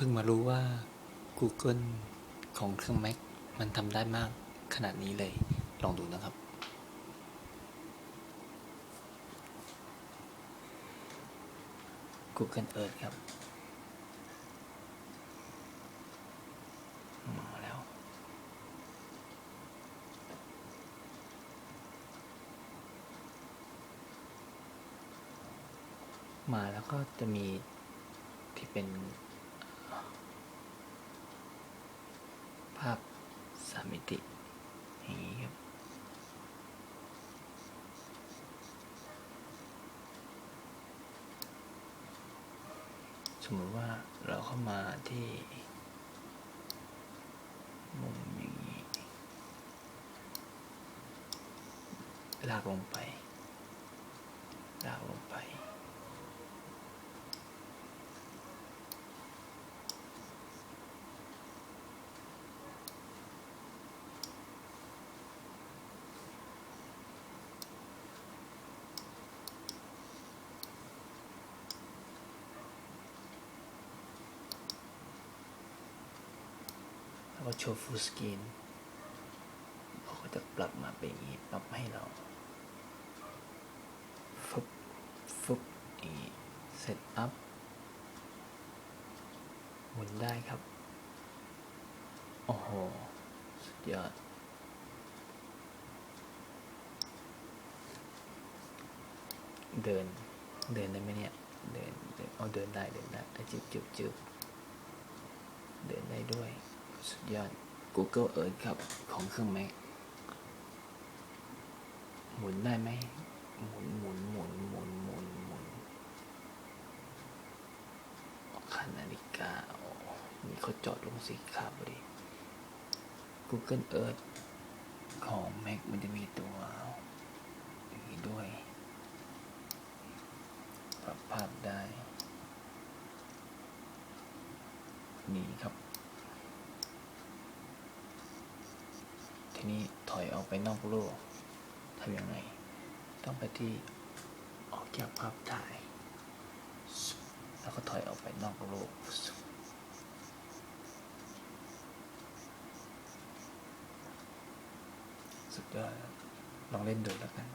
เพิ่งมารู้ว่า Google ของเครื่อง Mac มันทำได้มากขนาดนี้เลย ลองดูนะครับ Google Earth ครับมาแล้ว มาแล้วก็จะมีที่เป็น ภาพสามมิติอย่างนี้ครับสมมติว่าเราเข้ามาที่มุมอย่างนี้ลากลงไปลากลงไป ก็โชว์ฟูลสกรีนเขาก็จะปรับมาเป็นอย่างนี้ปรับให้เราฟึบฟึบอีเสร็จอัพหมุนได้ครับ โอ้โห สุดยอดเดิน เดินได้ไหมเนี่ย เดิน เดินเอาเดินได้ เดินได้จึบจึบจึบเดินได้ด้วย สุดยอด Google Earth ครับ ของเครื่อง Mac หมุนได้ไหมหมุนหมุนหมุนหมุนหมุนหมุนคันนาฬิกาโอ้มีเขาจอดลงสีขาวพอดี Google Earth ของ Mac มันจะมีตัวนี้ด้วย ปรับภาพได้ นี่ครับ นี้ถอยออกไปนอกโลกทำยังไง ต้องไปที่ออกจากภาพถ่าย แล้วก็ถอยออกไปนอกโลกสุดยอดลองเล่นดูแล้วกัน